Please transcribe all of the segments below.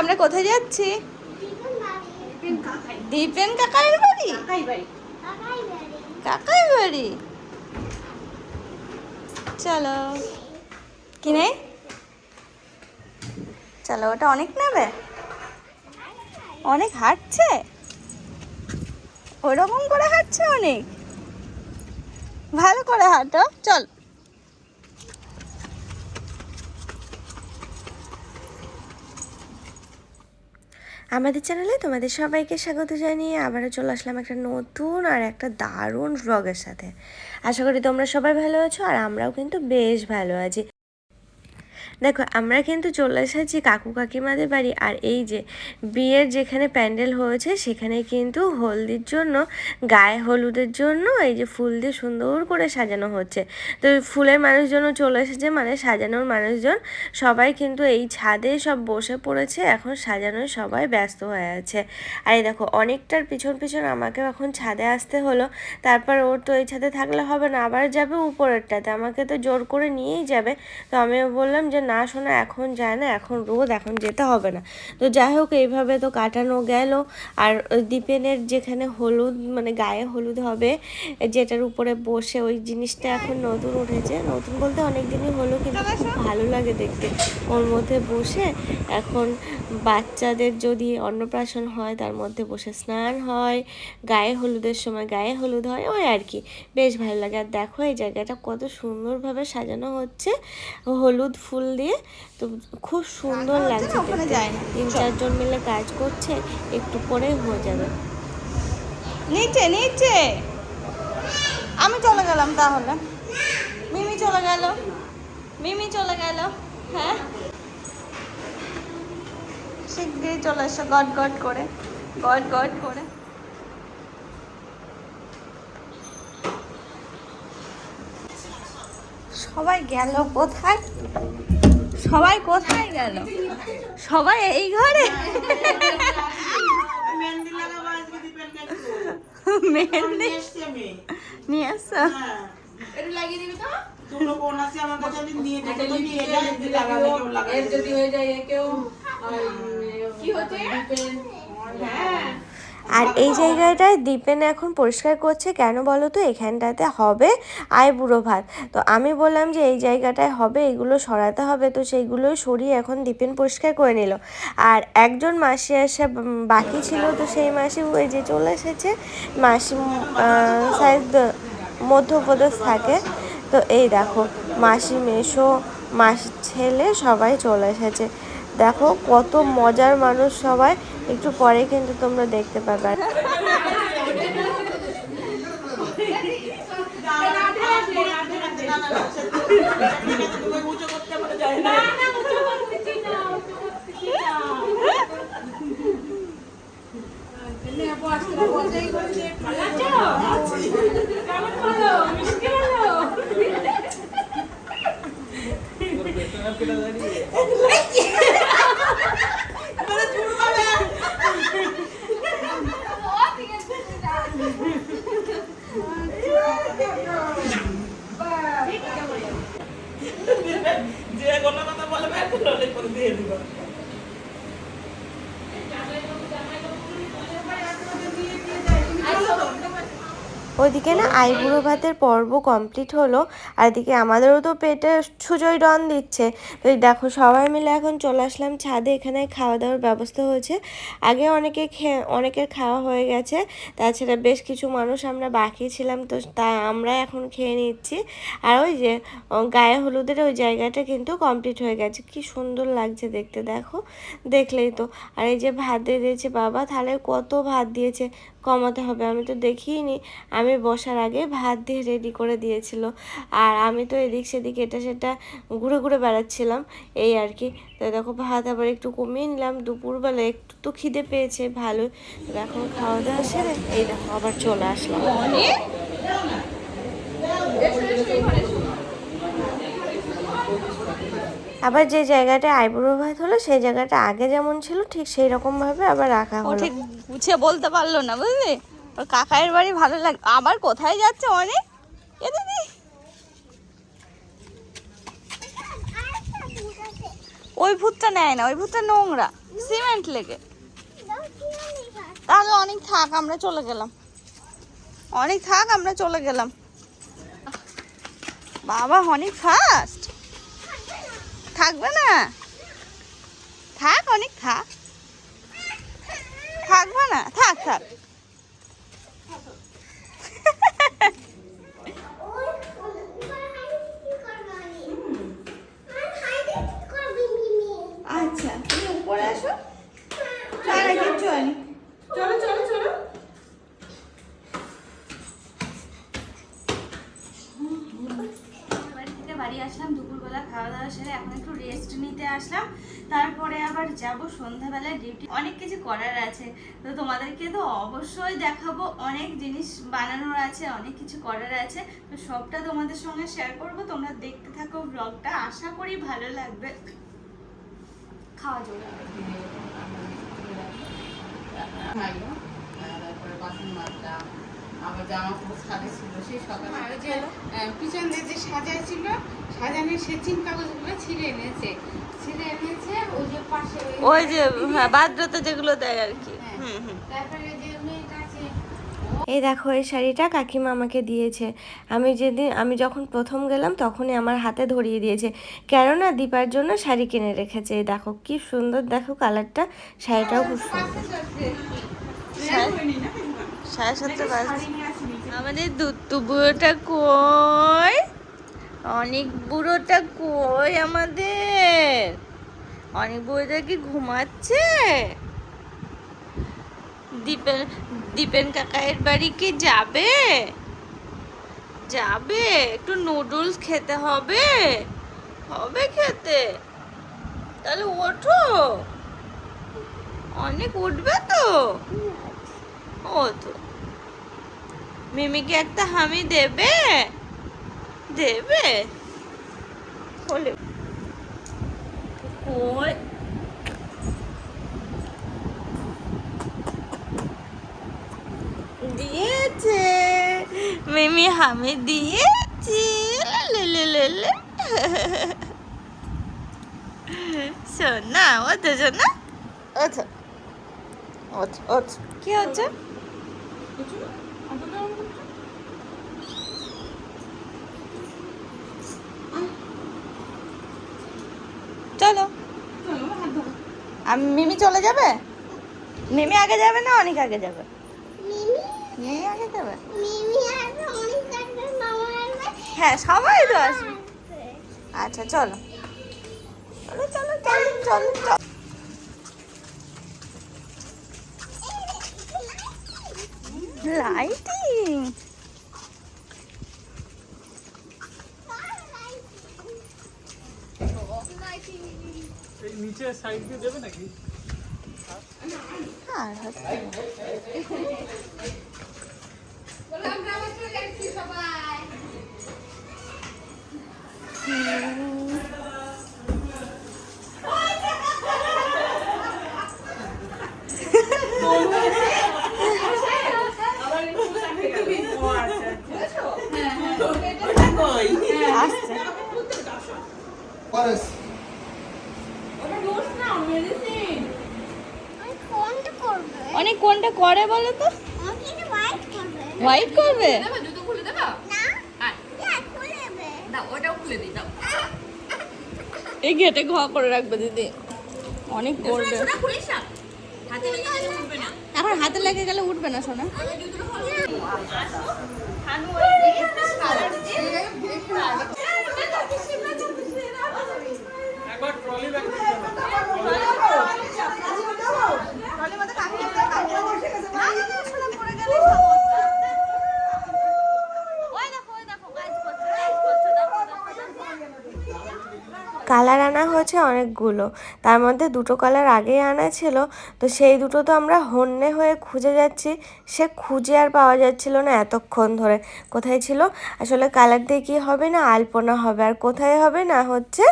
আমরা কোথায় যাচ্ছি? দীপেন কাকার বাড়ি? কাকাই বাড়ি। চলো। কি নেই চলো, ওটা অনেক নেবে অনেক হাঁটছে? ওরকম করে হাঁটছে অনেক। ভালো করে হাঁটো, চল। আমাদের চ্যানেলে তোমাদের সবাইকে স্বাগত জানিয়ে আবারও চলে আসলাম একটা নতুন আর একটা দারুণ ব্লগের সাথে। আশা করি তোমরা সবাই ভালো আছো আর আমরাও কিন্তু বেশ ভালো আছি। দেখো, আমরা কিন্তু চলে এসেছি কাকু কাকিমাদের বাড়ি, আর এই যে বিয়ের যেখানে প্যান্ডেল হয়েছে, সেখানে কিন্তু হলদির জন্য, গায়ে হলুদের জন্য এই যে ফুল দিয়ে সুন্দর করে সাজানো হচ্ছে। তো ফুলের মানুষজনও চলে এসেছে মানে সাজানোর মানুষজন, সবাই কিন্তু এই ছাদে সব বসে পড়েছে, এখন সাজানোয় সবাই ব্যস্ত হয়ে আছে। আর এই দেখো, অনেকটার পিছন পিছন আমাকে এখন ছাদে আসতে হলো, তারপর ওর তো এই ছাদে থাকলে হবে না, আবার যাবে উপরেরটাতে, আমাকে তো জোর করে নিয়েই যাবে। তো আমিও বললাম যে না শোনা এখন যায় না, এখন রোদ, এখন যেতে হবে না। তো যাই হোক, এইভাবে তো কাটানো গেল। আর দীপেনের যেখানে হলুদ মানে গায়ে হলুদ হবে, যেটার উপরে বসে ওই জিনিসটা এখন নতুন উঠেছে। নতুন বলতে অনেক দিনই হলো, কিন্তু খুব ভালো লাগে দেখতে। ওর মধ্যে বসে এখন বাচ্চাদের যদি অন্নপ্রাশন হয়, তার মধ্যে বসে স্নান হয়, গায়ে হলুদের সময় গায়ে হলুদ হয়, ওই আর কি। বেশ ভালো লাগে। আর দেখো এই জায়গাটা কত সুন্দরভাবে সাজানো হচ্ছে। হলুদ ফুল দিয়ে তো খুব সুন্দর লাগছে যায় না। তিন চারজন মিলে কাজ করছে একটু পরেই হয়ে যাবে। নিচে নিচে। আমি চলে গেলাম তাহলে। মিমি চলে গেল। মিমি চলে গেল। হ্যাঁ। শিগগিরই চলে এসো গট গট করে। গট গট করে। সবাই গেল কোথায়? সবাই কোথায় গেল সবাই এই ঘরে মেহেন্দি। নিয়ে হ্যাঁ। লাগালে কেউ লাগাবে। আর এই জায়গাটায় দীপেন এখন পরিষ্কার করছে। কেন বলো তো? এখানটাতে হবে আইবুড়ো ভাত। তো আমি বললাম যে, এই জায়গাটায় হবে, এগুলো সরাতে হবে। তো সেইগুলো সরিয়ে এখন দীপেন পরিষ্কার করে নিল। আর একজন মাসি আসা বাকি ছিল তো সেই মাসি ওই যে চলে এসেছে। মাসি সাইড মধ্যপ্রদেশ থাকে। তো এই দেখো, মাসি মেশো মাসির ছেলে সবাই চলে এসেছে। দেখো কত মজার মানুষ সবাই। একটু পরে কিন্তু তোমরা দেখতে পাবে না। যে কোনো কথা বলবে, তাহলে করে দিয়ে ওইদিকে না আইবুড়ো ভাতের পর্ব কমপ্লিট হলো, আর এদিকে আমাদেরও তো পেটে সুজয় ডন দিচ্ছে। তো দেখো সবাই মিলে এখন চলে আসলাম ছাদে, এখানে খাওয়া দাওয়ার ব্যবস্থা হয়েছে। আগে অনেকে খেয়ে অনেকের খাওয়া হয়ে গেছে, তাছাড়া বেশ কিছু মানুষ আমরা বাকি ছিলাম, তো তা আমরা এখন খেয়ে নিচ্ছি। আর ওই যে গায়ে হলুদের ওই জায়গাটা কিন্তু কমপ্লিট হয়ে গেছে। কি সুন্দর লাগছে দেখতে, দেখো। দেখলেই তো। আর এই যে ভাত দিয়ে দিয়েছে বাবা, তাহলে কত ভাত দিয়েছে? কমাতে হবে। আমি তো দেখিনি। আমি বসার আগে ভাত দিয়ে রেডি করে দিয়েছিল। আর আমি তো এদিক সেদিক এটা সেটা ঘুরে ঘুরে বেড়াচ্ছিলাম। এই আর কি। তো দেখো ভাত আবার একটু কমিয়ে নিলাম। দুপুরবেলা একটু তো খিদে পেয়েছে। ভালো এখন খাওয়া দাওয়া সেরে এই দেখো আবার চলে আসলাম। আবার যে জায়গাটা আইবুড়ো ভাত হলো সেই জায়গাটা আগে যেমন ছিল ঠিক সেই রকম ভাবে আবার রাখা হলো। ঠিক গুছিয়ে বলতে পারল না বুঝলি? ওর কাকায়ের বাড়ি ভালো লাগে আবার কোথায় যাচ্ছে অনেক এ দিদি। ওই ভূতটা নেয় না ওই ভূতটা নোংরা সিমেন্ট লেগে। তাহলে অনেক থাক আমরা চলে গেলাম। অনেক থাক আমরা চলে গেলাম। বাবা অনেক ফাস্ট থাকবে না? থাক অনেক থাক। থাকবে না? থাক থাক ওই ওখানে হাইড কি করবে আমি আর হাইড কি করবে মিমি আচ্ছা তুমি উপরে আসো চল কিচ্ছু হয়নি চলো চলো চলো বাড়ি থেকে বাড়ি আসলাম দুপুরবেলা খাওয়া দাওয়া সেরে এখন একটু রেস্ট নিতে আসলাম তারপরে আবার যাব সন্ধ্যাবেলায় ডিউটি অনেক কিছু করার আছে। তো তোমাদেরকে তো অবশ্যই দেখাবো। অনেক জিনিস বানানোর আছে অনেক কিছু করার আছে। তো সবটা তোমাদের সঙ্গে শেয়ার করব। তোমরা দেখতে থাকো ব্লগটা আশা করি ভালো লাগবে। খাওয়া খাইলো তারপরে বাসন আবার জামা কাপড় সাজা ছিল সেই সকালে। ওই যে আহ, পিছন দিয়ে যে সাজাই ছিল কাগজগুলো ছিঁড়ে এনেছে। ছিঁড়ে এনেছে ওই যে পাশে ওই যে হ্যাঁ বাদ্রতে যেগুলো দেয় আর কি। হ্যাঁ। হুম হুম। তারপরে যে মেয়েটা আছে এই দেখো এই শাড়িটা কাকিমা আমাকে দিয়েছে। আমি যেদিন আমি যখন প্রথম গেলাম তখনই আমার হাতে ধরিয়ে দিয়েছে। কেননা দীপার জন্য শাড়ি কিনে রেখেছে। এই দেখো কি সুন্দর দেখো কালারটা। শাড়িটাও খুব সুন্দর। সাড়ে সাতটা বাজে আমাদের দুত্তু বুড়োটা কই? অনেক বুড়োটা কই আমাদের? অনেক বুড়োটা কি ঘুমাচ্ছে? দীপেন দীপেন কাকায়ের বাড়ি কি যাবে? যাবে? একটু নুডলস খেতে হবে? হবে খেতে? তাহলে ওঠো। অনেক উঠবে তো? ও তো মিমিকে একটা হামি দেবে? দেবে? বলে কই? দিয়েছে। মিমি হামি দিয়েছে। লে লে লে লে সোনা। ও তো সোনা ও তো ও তো ও তো কি হচ্ছে চলো আমি মিমি চলে যাবে? মিমি আগে যাবে না অনেক আগে যাবে? মিমি? আগে যাবে? মিমি আসবে অনেক আসবে মামা হ্যাঁ সবাই তো আসবে আসবে। আচ্ছা চলো। চলো চলো চলো চলো চলো। লাইটিং এই নিচে সাইড দিয়ে দেবে নাকি? আর হচ্ছে আসছে। আমি কোনটা করবে অনেক কোনটা করে বলো তো। হোয়াইট করবে। হোয়াইট করবে? না। না খুলে দেবে। এই গেটে ঘোয়া করে রাখবে দিদি। অনেক করবে এখন হাতে লেগে গেলে উঠবে না। সোনা একবার ট্রলি ব্যাগ ওই দেখো ওই দেখো কাজ করছে কাজ করছে দেখো দেখো দেখো কালার আনা হয়েছে অনেকগুলো। তার মধ্যে দুটো কালার আগেই আনা ছিল। তো সেই দুটো তো আমরা হন্যে হয়ে খুঁজে যাচ্ছি। সে খুঁজে আর পাওয়া যাচ্ছিল না এতক্ষণ ধরে। কোথায় ছিল? আসলে কালার দিয়ে কী হবে না, আলপনা হবে। আর কোথায় হবে না হচ্ছে,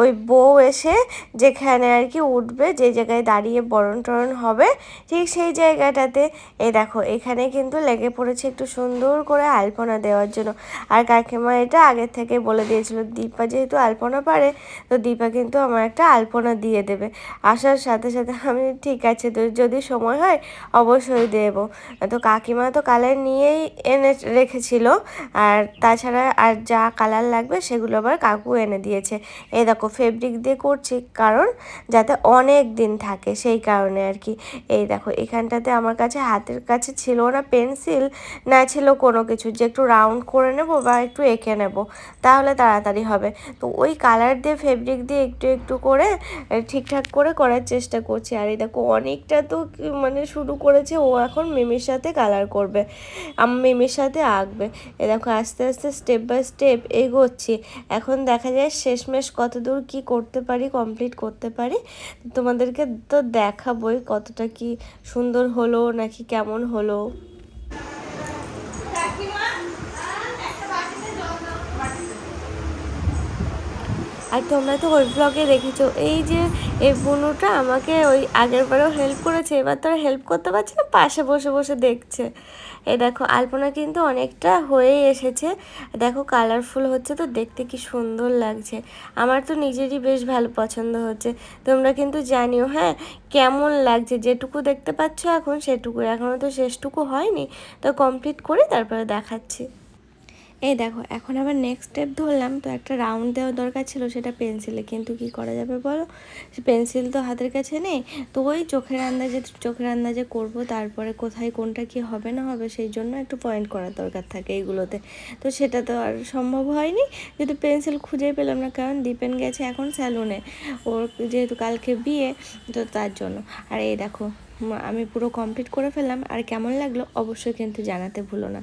ওই বউ এসে যেখানে আর কি উঠবে, যে জায়গায় দাঁড়িয়ে বরণ টরণ হবে, ঠিক সেই জায়গাটাতে। এই দেখো, এখানে কিন্তু লেগে পড়েছে একটু সুন্দর করে আলপনা দেওয়ার জন্য। আর কাকিমা এটা আগের থেকে বলে দিয়েছিল, দীপা যেহেতু আলপনা পারে তো দীপা কিন্তু আমার একটা আলপনা দিয়ে দেবে। আসার সাথে সাথে আমি ঠিক আছে, তো যদি সময় হয় অবশ্যই দেব। তো কাকিমা তো কালার নিয়েই এনে রেখেছিল, আর তাছাড়া আর যা কালার লাগবে সেগুলো আবার কাকু এনে দিয়েছে। এই দেখো ফেব্রিক দিয়ে করছি, কারণ যাতে অনেক দিন থাকে সেই কারণে আর কি। এই দেখো এখানটাতে আমার কাছে হাতের কাছে ছিল না পেন্সিল, না ছিল কোনো কিছু। যে একটু রাউন্ড করে নেব বা একটু এঁকে নেব, তাহলে তাড়াতাড়ি হবে। তো ওই কালার দিয়ে দিয়ে একটু একটু করে ঠিকঠাক করে করার চেষ্টা করছি। আর এই দেখো, অনেকটা তো মানে শুরু করেছে, ও এখন মিমির সাথে কালার করবে, আম, মিমির সাথে আঁকবে। এ দেখো, আস্তে আস্তে স্টেপ বাই স্টেপ এগোচ্ছি। এখন দেখা যায় শেষমেশ কত দূর কী করতে পারি কমপ্লিট করতে পারি, তোমাদেরকে তো দেখাবই কতটা কি সুন্দর হলো নাকি কেমন হলো। আর তোমরা তো ওই ব্লগে দেখেছ। এই যে, এই বুনুটা আমাকে ওই আগের বারেও হেল্প করেছে, এবার তো হেল্প করতে পারছে না, পাশে বসে বসে দেখছে। এই দেখো, আলপনা কিন্তু অনেকটা হয়েই এসেছে। দেখো কালারফুল হচ্ছে তো, দেখতে কি সুন্দর লাগছে। আমার তো নিজেরই বেশ ভালো পছন্দ হচ্ছে। তোমরা কিন্তু জানিও হ্যাঁ কেমন লাগছে? যেটুকু দেখতে পাচ্ছ এখন সেটুকু এখনও তো শেষটুকু হয়নি। তো কমপ্লিট করে তারপরে দেখাচ্ছি। এই দেখো, এখন আবার নেক্সট স্টেপ ধরলাম, তো একটা রাউন্ড দেওয়ার দরকার ছিল, সেটা পেন্সিলে কিন্তু কি করা যাবে বলো? পেন্সিল তো হাতের কাছে নেই, তো ওই চোখের আন্দাজে চোখের আন্দাজে করব, তারপরে কোথায় কোনটা কি হবে না হবে, সেই জন্য একটু পয়েন্ট করার দরকার থাকে এইগুলোতে। তো সেটা তো আর সম্ভব হয়নি, যেহেতু পেন্সিল খুঁজেই পেলাম না, কারণ দীপেন গেছে এখন স্যালুনে ওর যেহেতু কালকে বিয়ে, তো তার জন্য। আর এই দেখো আমি পুরো কমপ্লিট করে ফেললাম, আর কেমন লাগল অবশ্যই কিন্তু জানাতে ভুলো না।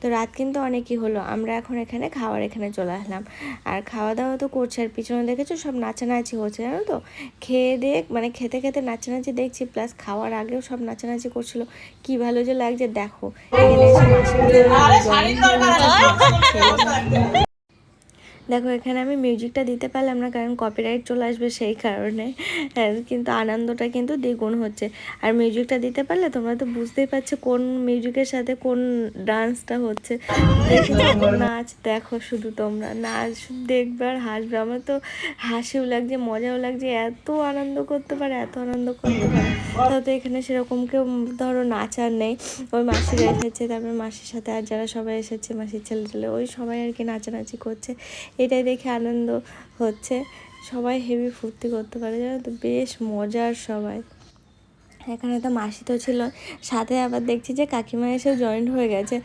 তো রাত কিন্তু অনেকই হলো। আমরা এখন এখানে খাওয়ার এখানে চলে আসলাম। আর খাওয়া দাওয়া তো করছে, আর পিছনে দেখেছ সব নাচানাচি হচ্ছে, জানো তো? খেয়ে দেখ মানে খেতে খেতে নাচানাচি দেখছি প্লাস খাওয়ার আগেও সব নাচানাচি করছিল। কি ভালো যে লাগছে, দেখো। দেখো এখানে আমি মিউজিকটা দিতে পারলাম না কারণ কপিরাইট চলে আসবে সেই কারণে। হ্যাঁ, কিন্তু আনন্দটা কিন্তু দ্বিগুণ হচ্ছে। আর মিউজিকটা দিতে পারলে তোমরা তো বুঝতেই পারছ কোন মিউজিকের সাথে কোন ডান্সটা হচ্ছে। নাচ দেখো শুধু তোমরা। নাচ দেখবে আর হাসবে। আমার তো হাসিও লাগছে মজাও লাগছে এত আনন্দ করতে পারে এত আনন্দ করতে পারে। তো এখানে সেরকম কেউ ধরো নাচার নেই। ওই মাসিরা এসেছে তারপরে মাসির সাথে আর যারা সবাই এসেছে মাসির ছেলে ছেলে ওই সবাই আর কি নাচানাচি করছে। এটাই দেখে আনন্দ হচ্ছে। সবাই হেভি ফুর্তি করতে পারে, জানো তো? বেশ মজার সবাই। এখানে তো মাসি তো ছিল। সাথে আবার দেখছি যে কাকিমা এসে জয়েন্ট হয়ে গেছে।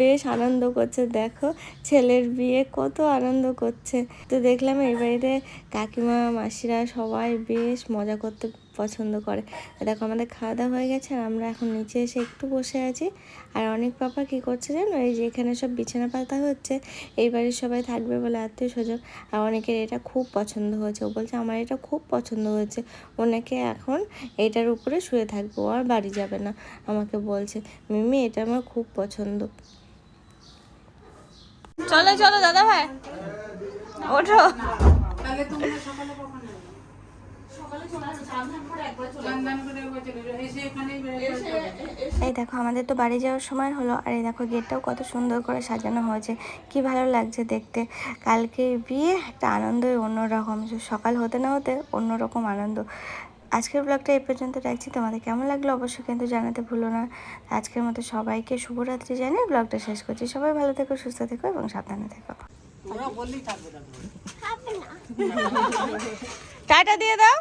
বেশ আনন্দ করছে, দেখো। ছেলের বিয়ে, কত আনন্দ করছে। তো দেখলাম এই বাড়িতে কাকিমা, মাসিরা সবাই বেশ মজা করতে পছন্দ করে। দেখো আমাদের খাওয়া দাওয়া হয়ে গেছে আর আমরা এখন নিচে এসে একটু বসে আছি। আর অনেক পাপা কি করছে জানো? এই যে এখানে সব বিছানা পাতা হচ্ছে, এই বাড়ির সবাই থাকবে বলে আত্মীয় স্বজন আর অনেকের এটা খুব পছন্দ হয়েছে। ও বলছে, আমার এটা খুব পছন্দ হয়েছে। অনেকে এখন এটার উপরে শুয়ে থাকবে আর বাড়ি যাবে না। আমাকে বলছে, মিমি, এটা আমার খুব পছন্দ। চলো চলো দাদা ভাই ওঠো। এই দেখো আমাদের তো বাড়ি যাওয়ার সময় হলো আর এই দেখো গেটটাও কত সুন্দর করে সাজানো হয়েছে। কি ভালো লাগছে দেখতে। কালকে বিয়ে একটা আনন্দই অন্যরকম। সকাল হতে না হতে অন্যরকম আনন্দ। আজকের ব্লগটা এই পর্যন্ত রাখছি। তোমাদের কেমন লাগল অবশ্যই কিন্তু জানাতে ভুলো না। আজকের মতো সবাইকে শুভরাত্রি জানিয়ে ব্লগটা শেষ করছি। সবাই ভালো থেকো সুস্থ থেকো এবং সাবধানে থেকো। টাটা দিয়ে দাও।